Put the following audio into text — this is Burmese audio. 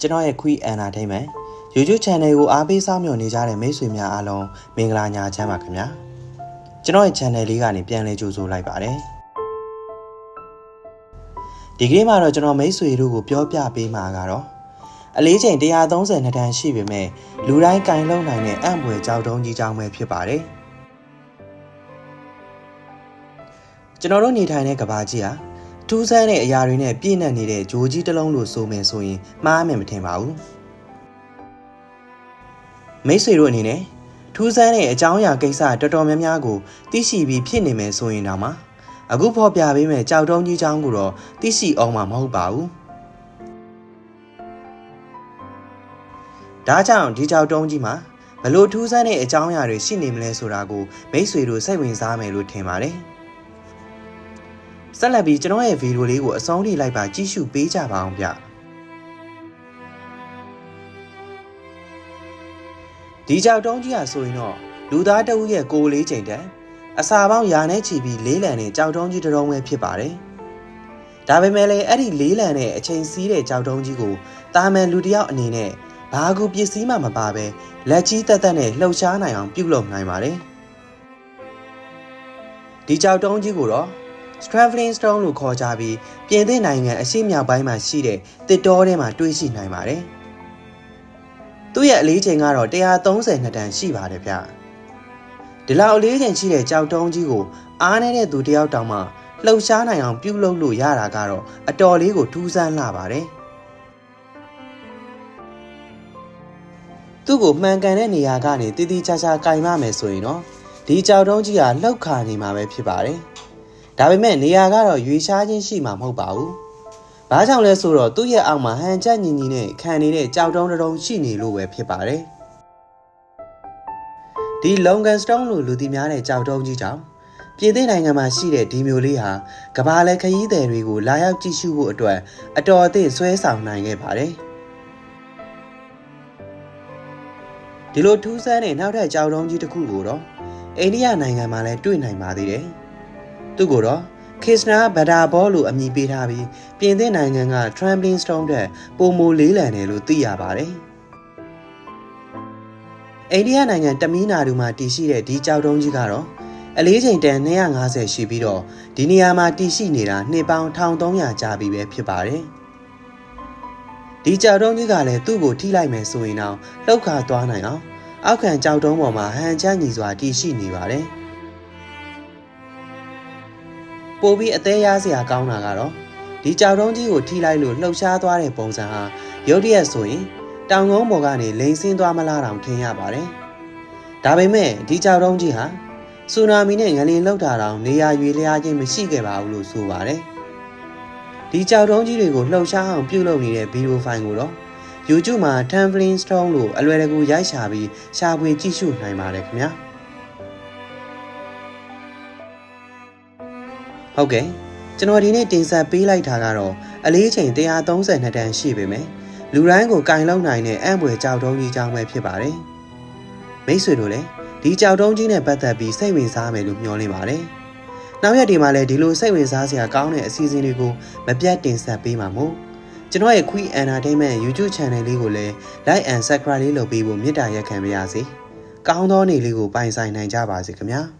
ကျွန်တော်ရဲ့ Quick Entertainment YouTube Channel ကိုအားပေးစောင့်မျှော်နေကြတဲ့မိတ်ဆွေများအားလုံးမင်္ဂလာညချမ်းပါခင်ဗျာကျွန်တော်ရဲ့ Channel လေးကနေပြန်လည်ကြိုဆိုလိုက်ပါတယ်ဒီကနေ့မှာတော့ကျွန်တော်မိတ်ဆွေတို့ကိုပြောပြပေးမှာကတော့အလေးချိန်132တန်းရှိပေမဲ့လူတိုင်းကင်လုံနိုင်တဲ့အံ့ဖွယ်ကြောက်တုံးကြီးကြောင်းပဲဖြစ်ပါတယ်ကျွန်တော်တို့နေထိုင်တဲ့ကဘာကြီးဟာ ထူးဆန်းတဲ့အရာတွေနဲ့ပြည့်နှက်နေတဲ့ဂျိုးကြီးတစ်လုံးလို့ဆိုမယ်ဆိုရင်မှားမယ်မထင်ပါဘူးမိတ်ဆွေတို့အနေနဲ့ထူးဆန်းတဲ့အကြောင်းအရာကိစ္စတော်တော်များများကိုသိရှိပြီးဖြစ်နေမယ်ဆိုရင်တော့မှအခုဖော်ပြပေးမယ်ကြောက်တုံးကြီးချောင်းကိုတော့သိရှိအောင်မှာမဟုတ်ပါဘူးဒါကြောင့်ဒီကြောက်တုံးကြီးမှာဘလို့ထူးဆန်းတဲ့အကြောင်းအရာတွေရှိနေမလဲဆိုတာကိုမိတ်ဆွေတို့စိတ်ဝင်စားမယ်လို့ထင်ပါတယ် ဆက်လက်ပြီးကျွန်တော်ရဲ့ဗီဒီယိုလေးကိုအဆုံးထိလိုက်ပါကြည့်ရှုပေးကြပါအောင်ဗျဒီကြောက်တုံးကြီးဟာဆိုရင်တော့လူသားတဦးရဲ့ကိုယ်လေးချိန်တန်းအစာပေါင်းယာနဲ့ချီပြီးလေးလံတဲ့ကြောက်တုံးကြီးတစ်လုံးပဲဖြစ်ပါတယ်ဒါပေမဲ့လည်းအဲ့ဒီလေးလံတဲ့အချိန်စီးတဲ့ကြောက်တုံးကြီးကိုတာမန်လူတစ်ယောက်အနေနဲ့ဘာကူပစ္စည်းမှမပါဘဲလက်ကြီးတက်တက်နဲ့လှုပ်ရှားနိုင်အောင်ပြုလုပ်နိုင်ပါတယ်ဒီကြောက်တုံးကြီးကိုတော့ Traveling Stone လို့ခေါ်ကြပြီးပြင်သစ်နိုင်ငံအရှေ့မြောက်ပိုင်းမှာရှိတဲ့တစ်တောထဲမှာတွေ့ရှိနိုင်ပါတယ်။သူ့ရဲ့အလေးချိန်ကတော့132တန်ရှိပါတယ်ဗျ။ဒီလောက်အလေးချိန်ရှိတဲ့ကြောက်တုံးကြီးကိုအားနေတဲ့သူတယောက်တောင်မှလှုပ်ရှားနိုင်အောင်ပြုလုပ်လို့ရတာကတော့အတော်လေးကိုထူးဆန်းလာပါတယ်။သူ့ကိုမှန်ကန်တဲ့နေရာကနေတည်တည်ချာချာကင်မမယ်ဆိုရင်တော့ဒီကြောက်တုံးကြီးကလှုပ်ခါနေမှာပဲဖြစ်ပါတယ်။ ဒါပေမဲ့နေရာကတော့ရွေရှားချင်းရှိမှာမဟုတ်ပါဘူး။ဘာကြောင့်လဲဆိုတော့သူ့ရဲ့အောက်မှာဟန်ချက်ညီညီနဲ့ခံနေတဲ့ကြောက်တုံးတုံးရှိနေလို့ပဲဖြစ်ပါတယ်။ဒီ Longan Stone လို့လူသိများတဲ့ကြောက်တုံးကြီးကြောင့်ပြည်သစ်နိုင်ငံမှာရှိတဲ့ဒီမျိုးလေးဟာကဘာလဲခရီးသည်တွေကိုလာရောက်ကြည့်ရှုဖို့အတွက်အတော်အသင့်ဆွဲဆောင်နိုင်ခဲ့ပါတယ်။ဒီလိုထူးဆန်းတဲ့နောက်ထပ်ကြောက်တုံးကြီးတစ်ခုကိုတော့အိန္ဒိယနိုင်ငံမှာလည်းတွေ့နိုင်ပါသေးတယ်။ သူ့ကိုတော့ခေစနာဗဒါဘောလို့အမည်ပေးထားပြီးပြင်သစ်နိုင်ငံက Trampling Stone တဲ့ပုံမိုလေးလံတယ်လို့သိရပါတယ်။အိန္ဒိယနိုင်ငံတမီးနာဒူမှာတည်ရှိတဲ့ဒီကြောက်တုံးကြီးကတော့အလေးချိန်တန်250ရှိပြီးတော့ဒီနေရာမှာတည်ရှိနေတာနှစ်ပေါင်း1300ကြာပြီပဲဖြစ်ပါတယ်။ဒီကြောက်တုံးကြီးကလည်းသူ့ကိုထိလိုက်မယ်ဆိုရင်တော့လှုပ်ခါသွားနိုင်အောင်အောက်ခံကြောက်တုံးပေါ်မှာဟန်ချညီစွာတည်ရှိနေပါတယ်။ ပိုပြီးအသေးရစရာကောင်းတာကတော့ဒီကြောက်တုံးကြီးကိုထိလိုက်လို့လှုပ်ရှားသွားတဲ့ပုံစံဟာရုတ်တရက်ဆိုရင်တောင်ကုန်းပေါ်ကနေလိန်ဆင်းသွားမလားတောင်ထင်ရပါတယ်။ဒါပေမဲ့ဒီကြောက်တုံးကြီးဟာဆူနာမီနဲ့ငလင်လောက်တာတောင်နေရာရွေလျားခြင်းမရှိခဲ့ပါဘူးလို့ဆိုပါတယ်။ဒီကြောက်တုံးကြီးတွေကိုလှုပ်ရှားအောင်ပြုလုပ်နေတဲ့ဗီဒီယိုဖိုင်ကိုတော့ YouTube မှာ Tumbling Stone လို့အလွယ်တကူရိုက်ရှာပြီးရှာဖွေကြည့်ရှုနိုင်ပါတယ်ခင်ဗျာ။ ဟုတ်ကဲ့ကျွန်တော်ဒီနေ့တင်ဆက်ပေးလိုက်တာကတော့အလေးချိန်132တန်းရှိပေမယ်လူတိုင်းကိုကင်လုံနိုင်တဲ့အံ့ဖွယ်ကြောက်တုံးကြီးကြောင်းပဲဖြစ်ပါတယ်မိတ်ဆွေတို့လည်းဒီကြောက်တုံးကြီးနဲ့ပတ်သက်ပြီးစိတ်ဝင်စားမယ်လို့မျှော်လင့်ပါတယ်နောက်ရက်ဒီမှာလည်းဒီလိုစိတ်ဝင်စားစရာကောင်းတဲ့အစီအစဉ်တွေကိုမပြတ်တင်ဆက်ပေးမှာမို့ကျွန်တော်ရဲ့ Quick Entertainment YouTube Channel လေးကိုလည်း Like and Subscribe လေးလုပ်ပေးဖို့မေတ္တာရက်ခံပါရစေကောင်းသောနေ့လေးကိုပိုင်ဆိုင်နိုင်ကြပါစေခင်ဗျာ